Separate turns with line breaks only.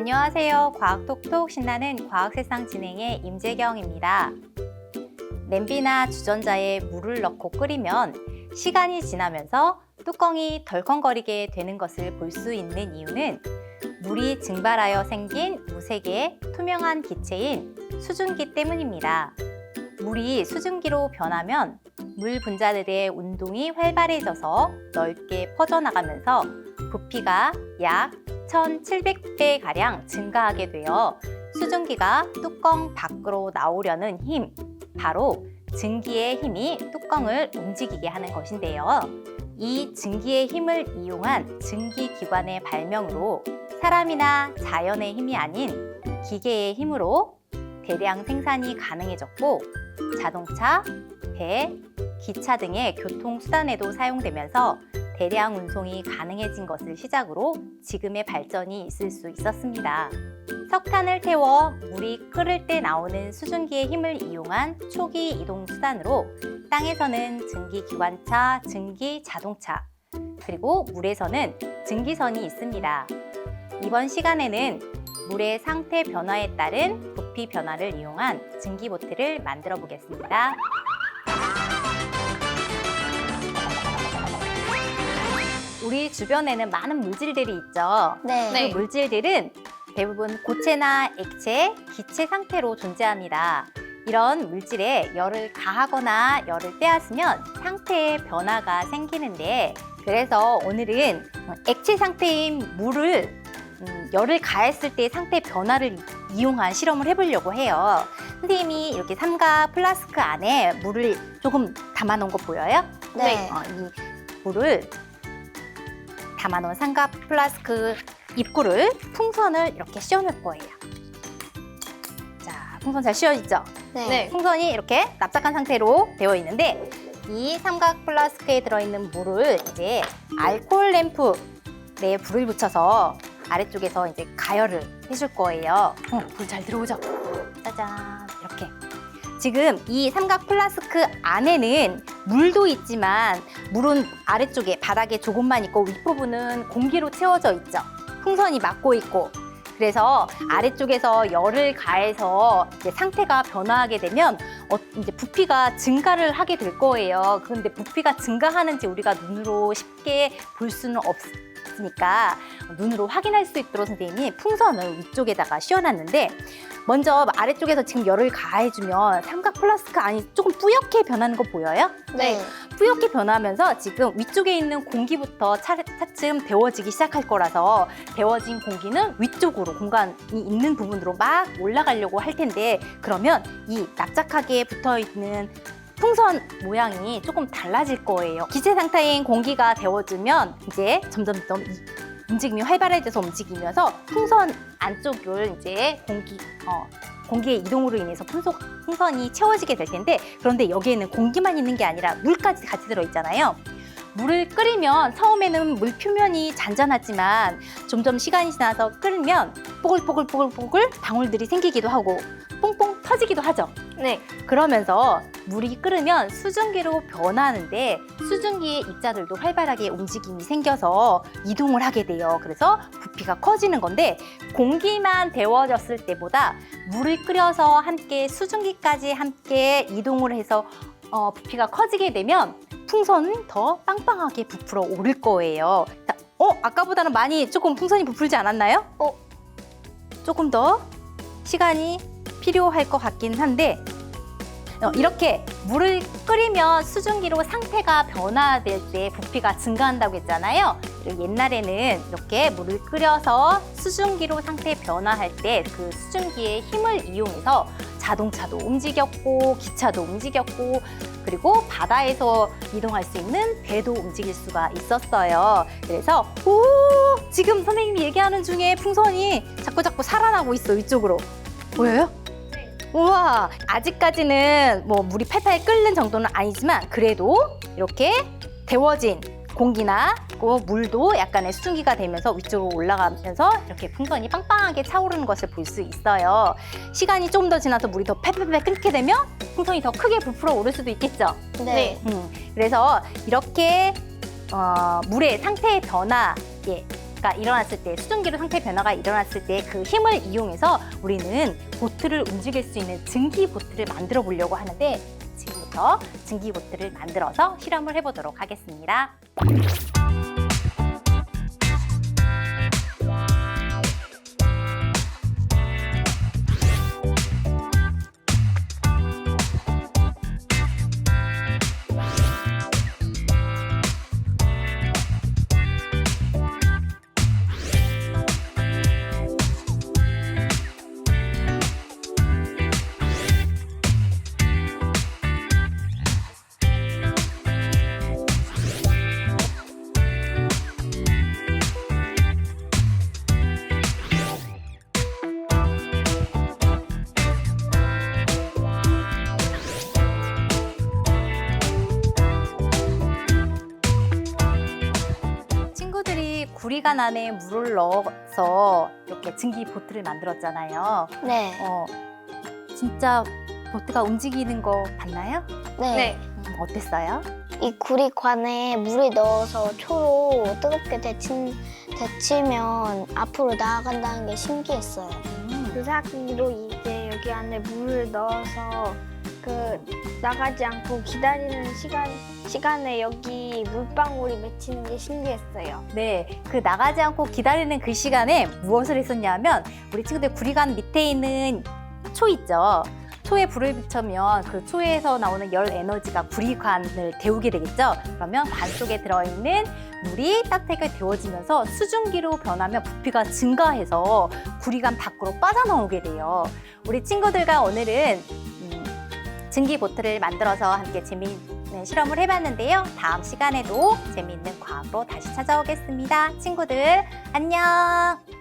안녕하세요. 과학톡톡 신나는 과학세상 진행의 임재경입니다. 냄비나 주전자에 물을 넣고 끓이면 시간이 지나면서 뚜껑이 덜컹거리게 되는 것을 볼 수 있는 이유는 물이 증발하여 생긴 무색의 투명한 기체인 수증기 때문입니다. 물이 수증기로 변하면 물 분자들의 운동이 활발해져서 넓게 퍼져나가면서 부피가 약 1700배 가량 증가하게 되어 수증기가 뚜껑 밖으로 나오려는 힘, 바로 증기의 힘이 뚜껑을 움직이게 하는 것인데요. 이 증기의 힘을 이용한 증기기관의 발명으로 사람이나 자연의 힘이 아닌 기계의 힘으로 대량 생산이 가능해졌고 자동차, 배, 기차 등의 교통수단에도 사용되면서 대량 운송이 가능해진 것을 시작으로 지금의 발전이 있을 수 있었습니다. 석탄을 태워 물이 끓을 때 나오는 수증기의 힘을 이용한 초기 이동 수단으로 땅에서는 증기 기관차, 증기 자동차, 그리고 물에서는 증기선이 있습니다. 이번 시간에는 물의 상태 변화에 따른 부피 변화를 이용한 증기보트를 만들어 보겠습니다. 우리 주변에는 많은 물질들이 있죠.
네.
그 물질들은 대부분 고체나 액체, 기체 상태로 존재합니다. 이런 물질에 열을 가하거나 열을 떼었으면 상태의 변화가 생기는데 그래서 오늘은 액체 상태인 물을 음, 열을 가했을 때 상태 변화를 이용한 실험을 해보려고 해요. 선생님이 이렇게 삼각 플라스크 안에 물을 조금 담아놓은 거 보여요?
네.
어, 이 물을 담아놓은 삼각 플라스크 입구를 풍선을 이렇게 씌워놓을 거예요. 자, 풍선 잘 씌워지죠?
네.
풍선이 이렇게 납작한 상태로 되어 있는데 이 삼각 플라스크에 들어있는 물을 이제 알코올 램프에 불을 붙여서 아래쪽에서 이제 가열을 해줄 거예요. 어, 불잘 들어오죠? 짜잔. 지금 이 삼각 플라스크 안에는 물도 있지만 물은 아래쪽에 바닥에 조금만 있고 윗부분은 공기로 채워져 있죠. 풍선이 막고 있고 그래서 아래쪽에서 열을 가해서 이제 상태가 변화하게 되면 어, 이제 부피가 증가를 하게 될 거예요. 그런데 부피가 증가하는지 우리가 눈으로 쉽게 볼 수는 없 으니까 눈으로 확인할 수 있도록 선생님이 풍선을 위쪽에다가 씌워놨는데 먼저 아래쪽에서 지금 열을 가해주면 삼각 플라스크 안이 조금 뿌옇게 변하는 거 보여요?
네.
뿌옇게 변하면서 지금 위쪽에 있는 공기부터 차, 차츰 데워지기 시작할 거라서 데워진 공기는 위쪽으로 공간이 있는 부분으로 막 올라가려고 할 텐데 그러면 이 납작하게 붙어 있는 풍선 모양이 조금 달라질 거예요. 기체 상태인 공기가 데워지면 이제 점점점 이 움직임이 활발해져서 움직이면서 풍선 안쪽을 이제 공기 어, 공기의 이동으로 인해서 풍속, 풍선이 채워지게 될 텐데 그런데 여기에는 공기만 있는 게 아니라 물까지 같이 들어 있잖아요. 물을 끓이면 처음에는 물 표면이 잔잔하지만 점점 시간이 지나서 끓으면 뽀글뽀글뽀글뽀글 방울들이 생기기도 하고 뽕뽕 터지기도 하죠.
네.
그러면서 물이 끓으면 수증기로 변하는데 수증기의 입자들도 활발하게 움직임이 생겨서 이동을 하게 돼요. 그래서 부피가 커지는 건데 공기만 데워졌을 때보다 물을 끓여서 함께 수증기까지 함께 이동을 해서 어, 부피가 커지게 되면 풍선은 더 빵빵하게 부풀어 오를 거예요. 자, 어, 아까보다는 많이 조금 풍선이 부풀지 않았나요?
어.
조금 더 시간이 필요할 것 같긴 한데 어, 이렇게 물을 끓이면 수증기로 상태가 변화될 때 부피가 증가한다고 했잖아요. 옛날에는 이렇게 물을 끓여서 수증기로 상태 변화할 때 그 수증기의 힘을 이용해서 자동차도 움직였고 기차도 움직였고 그리고 바다에서 이동할 수 있는 배도 움직일 수가 있었어요. 그래서 오 지금 선생님이 얘기하는 중에 풍선이 자꾸 자꾸 살아나고 있어 이쪽으로 보여요? 우와 아직까지는 뭐 물이 팔팔 끓는 정도는 아니지만 그래도 이렇게 데워진 공기나 그 물도 약간의 수증기가 되면서 위쪽으로 올라가면서 이렇게 풍선이 빵빵하게 차오르는 것을 볼 수 있어요. 시간이 좀 더 지나서 물이 더 팔팔팔 끓게 되면 풍선이 더 크게 부풀어 오를 수도 있겠죠.
네.
음, 그래서 이렇게 어, 물의 상태의 변화에 변화가 일어났을 때 수증기로 상태 변화가 일어났을 때 그 힘을 이용해서 우리는 보트를 움직일 수 있는 증기 보트를 만들어 보려고 하는데 지금부터 증기 보트를 만들어서 실험을 해보도록 하겠습니다. 구리간 안에 물을 넣어서 이렇게 증기 보트를 만들었잖아요.
네.
어, 진짜 보트가 움직이는 거 봤나요?
네.
음, 어땠어요?
이 구리관에 물을 넣어서 초로 뜨겁게 데친, 데치면 앞으로 나아간다는 게 신기했어요.
음,
그 사기로 이제 여기 안에 물을 넣어서 그 나가지 않고 기다리는 시간 시간에 여기 물방울이 맺히는 게 신기했어요.
네, 그 나가지 않고 기다리는 그 시간에 무엇을 했었냐면 우리 친구들 구리관 밑에 있는 초 있죠. 초에 불을 붙여면 그 초에서 나오는 열 에너지가 구리관을 데우게 되겠죠. 그러면 관 속에 들어있는 물이 따뜻하게 데워지면서 수증기로 변하면 부피가 증가해서 구리관 밖으로 빠져나오게 돼요. 우리 친구들과 오늘은 음, 증기 보트를 만들어서 함께 재미있는 실험을 해봤는데요. 다음 시간에도 재미있는 과학으로 다시 찾아오겠습니다. 친구들 안녕.